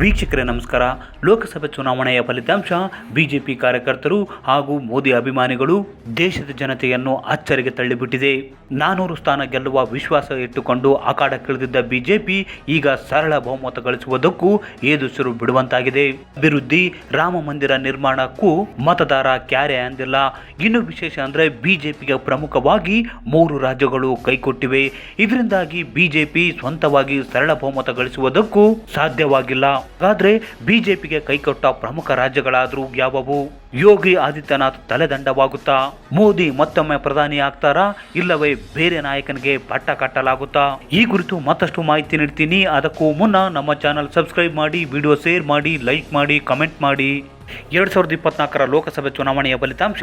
ವೀಕ್ಷಕರೇ ನಮಸ್ಕಾರ. ಲೋಕಸಭೆ ಚುನಾವಣೆಯ ಫಲಿತಾಂಶ ಬಿಜೆಪಿ ಕಾರ್ಯಕರ್ತರು ಹಾಗೂ ಮೋದಿ ಅಭಿಮಾನಿಗಳು ದೇಶದ ಜನತೆಯನ್ನು ಅಚ್ಚರಿಗೆ ತಳ್ಳಿಬಿಟ್ಟಿದೆ. ನಾನೂರು ಸ್ಥಾನ ಗೆಲ್ಲುವ ವಿಶ್ವಾಸ ಇಟ್ಟುಕೊಂಡು ಅಖಾಡಕ್ಕಿಳಿದಿದ್ದ ಬಿಜೆಪಿ ಈಗ ಸರಳ ಬಹುಮತ ಗಳಿಸುವುದಕ್ಕೂ ಏದುಸಿರು ಬಿಡುವಂತಾಗಿದೆ. ಅಭಿವೃದ್ಧಿ, ರಾಮ ಮಂದಿರ ನಿರ್ಮಾಣಕ್ಕೂ ಮತದಾರ ಕ್ಯಾರೆ ಅಂದಿಲ್ಲ. ಇನ್ನು ವಿಶೇಷ ಅಂದರೆ ಬಿಜೆಪಿಗೆ ಪ್ರಮುಖವಾಗಿ ಮೂರು ರಾಜ್ಯಗಳು ಕೈಕೊಟ್ಟಿವೆ. ಇದರಿಂದಾಗಿ ಬಿಜೆಪಿ ಸ್ವಂತವಾಗಿ ಸರಳ ಬಹುಮತ ಗಳಿಸುವುದಕ್ಕೂ ಸಾಧ್ಯವಾಗಿಲ್ಲ. ಹಾಗಾದ್ರೆ ಬಿಜೆಪಿಗೆ ಕೈಕೊಟ್ಟ ಪ್ರಮುಖ ರಾಜ್ಯಗಳಾದರೂ ಯಾವುವು? ಯೋಗಿ ಆದಿತ್ಯನಾಥ್ ತಲೆದಂಡವಾಗುತ್ತಾ? ಮೋದಿ ಮತ್ತೊಮ್ಮೆ ಪ್ರಧಾನಿ ಆಗ್ತಾರಾ? ಇಲ್ಲವೇ ಬೇರೆ ನಾಯಕನಿಗೆ ಪಟ್ಟ ಕಟ್ಟಲಾಗುತ್ತಾ? ಈ ಕುರಿತು ಮತ್ತಷ್ಟು ಮಾಹಿತಿ ನೀಡ್ತೀನಿ. ಅದಕ್ಕೂ ಮುನ್ನ ನಮ್ಮ ಚಾನಲ್ ಸಬ್ಸ್ಕ್ರೈಬ್ ಮಾಡಿ, ವಿಡಿಯೋ ಶೇರ್ ಮಾಡಿ, ಲೈಕ್ ಮಾಡಿ, ಕಮೆಂಟ್ ಮಾಡಿ. ಎರಡು ಸಾವಿರದ ಇಪ್ಪತ್ನಾಲ್ಕರ ಲೋಕಸಭೆ ಚುನಾವಣೆಯ ಫಲಿತಾಂಶ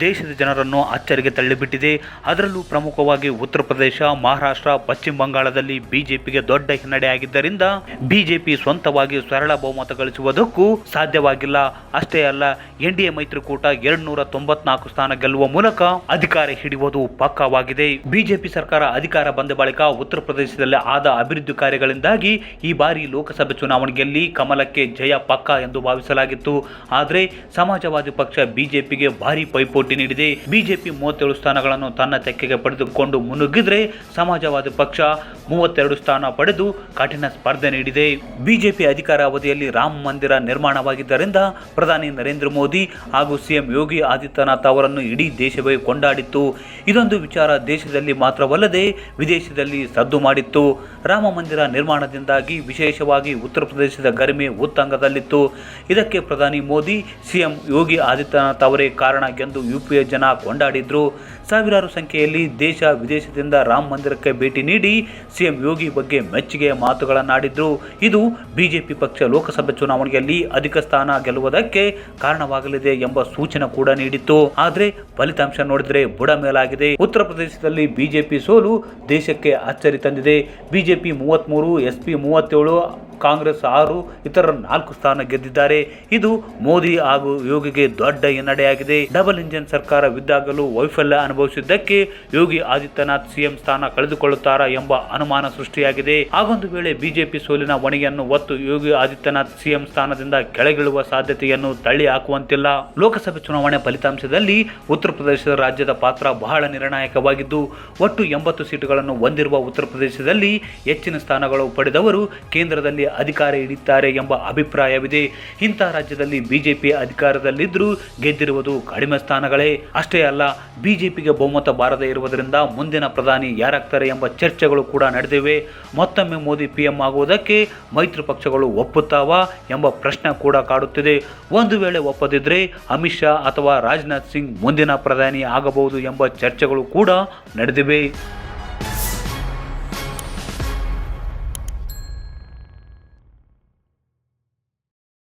ದೇಶದ ಜನರನ್ನು ಅಚ್ಚರಿಗೆ ತಳ್ಳಿಬಿಟ್ಟಿದೆ. ಅದರಲ್ಲೂ ಪ್ರಮುಖವಾಗಿ ಉತ್ತರ ಪ್ರದೇಶ, ಮಹಾರಾಷ್ಟ್ರ, ಪಶ್ಚಿಮ ಬಂಗಾಳದಲ್ಲಿ ಬಿಜೆಪಿಗೆ ದೊಡ್ಡ ಹಿನ್ನಡೆ ಆಗಿದ್ದರಿಂದ ಬಿಜೆಪಿ ಸ್ವಂತವಾಗಿ ಸರಳ ಬಹುಮತ ಗಳಿಸುವುದಕ್ಕೂ ಸಾಧ್ಯವಾಗಿಲ್ಲ. ಅಷ್ಟೇ ಅಲ್ಲ, ಎನ್ ಡಿ ಎ ಮೈತ್ರಿಕೂಟ ಎರಡ್ನೂರ ತೊಂಬತ್ನಾಲ್ಕು ಸ್ಥಾನ ಗೆಲ್ಲುವ ಮೂಲಕ ಅಧಿಕಾರ ಹಿಡಿಯುವುದು ಪಕ್ಕವಾಗಿದೆ. ಬಿಜೆಪಿ ಸರ್ಕಾರ ಅಧಿಕಾರ ಬಂದ ಬಳಿಕ ಉತ್ತರ ಪ್ರದೇಶದಲ್ಲಿ ಆದ ಅಭಿವೃದ್ಧಿ ಕಾರ್ಯಗಳಿಂದಾಗಿ ಈ ಬಾರಿ ಲೋಕಸಭೆ ಚುನಾವಣೆಯಲ್ಲಿ ಕಮಲಕ್ಕೆ ಜಯ ಪಕ್ಕ ಎಂದು ಭಾವಿಸಲಾಗಿತ್ತು. ಆದರೆ ಸಮಾಜವಾದಿ ಪಕ್ಷ ಬಿಜೆಪಿಗೆ ಭಾರಿ ಪೈಪೋಟಿ ನೀಡಿದೆ. ಬಿಜೆಪಿ ಮೂವತ್ತೇಳು ಸ್ಥಾನಗಳನ್ನು ತನ್ನ ತೆಕ್ಕೆಗೆ ಪಡೆದುಕೊಂಡು ಮುನ್ನುಗ್ಗಿದ್ರೆ ಸಮಾಜವಾದಿ ಪಕ್ಷ ಮೂವತ್ತೆರಡು ಸ್ಥಾನ ಪಡೆದು ಕಠಿಣ ಸ್ಪರ್ಧೆ ನೀಡಿದೆ. ಬಿಜೆಪಿ ಅಧಿಕಾರ ಅವಧಿಯಲ್ಲಿ ರಾಮ ಮಂದಿರ ನಿರ್ಮಾಣವಾಗಿದ್ದರಿಂದ ಪ್ರಧಾನಿ ನರೇಂದ್ರ ಮೋದಿ ಹಾಗೂ ಸಿಎಂ ಯೋಗಿ ಆದಿತ್ಯನಾಥ್ ಅವರನ್ನು ಇಡೀ ದೇಶವೇ ಕೊಂಡಾಡಿತ್ತು. ಇದೊಂದು ವಿಚಾರ ದೇಶದಲ್ಲಿ ಮಾತ್ರವಲ್ಲದೆ ವಿದೇಶದಲ್ಲಿ ಸದ್ದು ಮಾಡಿತ್ತು. ರಾಮ ಮಂದಿರ ನಿರ್ಮಾಣದಿಂದಾಗಿ ವಿಶೇಷವಾಗಿ ಉತ್ತರ ಪ್ರದೇಶದ ಗರಿಮೆ ಉತ್ತಂಗದಲ್ಲಿತ್ತು. ಇದಕ್ಕೆ ಪ್ರಧಾನಿ ಮೋದಿ ಸಿಎಂ ಯೋಗಿ ಆದಿತ್ಯನಾಥ್ ಅವರೇ ಕಾರಣ ಎಂದು ಯುಪಿಎ ಜನ ಕೊಂಡಾಡಿದ್ರು. ಸಾವಿರಾರು ಸಂಖ್ಯೆಯಲ್ಲಿ ದೇಶ ವಿದೇಶದಿಂದ ರಾಮ ಮಂದಿರಕ್ಕೆ ಭೇಟಿ ನೀಡಿ ಸಿಎಂ ಯೋಗಿ ಬಗ್ಗೆ ಮೆಚ್ಚುಗೆಯ ಮಾತುಗಳನ್ನಾಡಿದ್ರು. ಇದು ಬಿಜೆಪಿ ಪಕ್ಷ ಲೋಕಸಭೆ ಚುನಾವಣೆಯಲ್ಲಿ ಅಧಿಕ ಸ್ಥಾನ ಗೆಲ್ಲುವುದಕ್ಕೆ ಕಾರಣವಾಗಲಿದೆ ಎಂಬ ಸೂಚನೆ ಕೂಡ ನೀಡಿತ್ತು. ಆದರೆ ಫಲಿತಾಂಶ ನೋಡಿದರೆ ಬುಡ ಮೇಲಾಗಿದೆ. ಉತ್ತರ ಪ್ರದೇಶದಲ್ಲಿ ಬಿಜೆಪಿ ಸೋಲು ದೇಶಕ್ಕೆ ಅಚ್ಚರಿ ತಂದಿದೆ. ಬಿಜೆಪಿ ಮೂವತ್ತ್ಮೂರು ಎಸ್ಪಿ ಮೂವತ್ತೇಳು ಕಾಂಗ್ರೆಸ್ ಆರು, ಇತರ ನಾಲ್ಕು ಸ್ಥಾನ ಗೆದ್ದಿದ್ದಾರೆ. ಇದು ಮೋದಿ ಹಾಗೂ ಯೋಗಿಗೆ ದೊಡ್ಡ ಹಿನ್ನಡೆಯಾಗಿದೆ. ಡಬಲ್ ಇಂಜಿನ್ ಸರ್ಕಾರ ವಿದ್ದಾಗಲೂ ವೈಫಲ್ಯ ಅನುಭವಿಸಿದ್ದಕ್ಕೆ ಯೋಗಿ ಆದಿತ್ಯನಾಥ್ ಸಿಎಂ ಸ್ಥಾನ ಕಳೆದುಕೊಳ್ಳುತ್ತಾರಾ ಎಂಬ ಅನುಮಾನ ಸೃಷ್ಟಿಯಾಗಿದೆ. ಹಾಗೊಂದು ವೇಳೆ ಬಿಜೆಪಿ ಸೋಲಿನ ಹೊಣೆಯನ್ನು ಒತ್ತು ಯೋಗಿ ಆದಿತ್ಯನಾಥ್ ಸಿಎಂ ಸ್ಥಾನದಿಂದ ಕೆಳಗಿಳುವ ಸಾಧ್ಯತೆಯನ್ನು ತಳ್ಳಿ ಹಾಕುವಂತಿಲ್ಲ. ಲೋಕಸಭೆ ಚುನಾವಣೆ ಫಲಿತಾಂಶದಲ್ಲಿ ಉತ್ತರ ಪ್ರದೇಶದ ರಾಜ್ಯದ ಪಾತ್ರ ಬಹಳ ನಿರ್ಣಾಯಕವಾಗಿದ್ದು, ಒಟ್ಟು ಎಂಬತ್ತು ಸೀಟುಗಳನ್ನು ಹೊಂದಿರುವ ಉತ್ತರ ಪ್ರದೇಶದಲ್ಲಿ ಹೆಚ್ಚಿನ ಸ್ಥಾನಗಳು ಪಡೆದವರು ಕೇಂದ್ರದಲ್ಲಿ ಅಧಿಕಾರ ಹಿಡಿಯುತ್ತಾರೆ ಎಂಬ ಅಭಿಪ್ರಾಯವಿದೆ. ಇಂಥ ರಾಜ್ಯದಲ್ಲಿ ಬಿಜೆಪಿ ಅಧಿಕಾರದಲ್ಲಿದ್ದರೂ ಗೆದ್ದಿರುವುದು ಕಡಿಮೆ ಸ್ಥಾನಗಳೇ. ಅಷ್ಟೇ ಅಲ್ಲ, ಬಿಜೆಪಿಗೆ ಬಹುಮತ ಬಾರದೇ ಇರುವುದರಿಂದ ಮುಂದಿನ ಪ್ರಧಾನಿ ಯಾರಾಗ್ತಾರೆ ಎಂಬ ಚರ್ಚೆಗಳು ಕೂಡ ನಡೆದಿವೆ. ಮತ್ತೊಮ್ಮೆ ಮೋದಿ ಪಿಎಂ ಆಗುವುದಕ್ಕೆ ಮೈತ್ರಿ ಪಕ್ಷಗಳು ಒಪ್ಪುತ್ತಾವಾ ಎಂಬ ಪ್ರಶ್ನೆ ಕೂಡ ಕಾಡುತ್ತಿದೆ. ಒಂದು ವೇಳೆ ಒಪ್ಪದಿದ್ದರೆ ಅಮಿತ್ ಶಾ ಅಥವಾ ರಾಜನಾಥ್ ಸಿಂಗ್ ಮುಂದಿನ ಪ್ರಧಾನಿ ಆಗಬಹುದು ಎಂಬ ಚರ್ಚೆಗಳು ಕೂಡ ನಡೆದಿವೆ.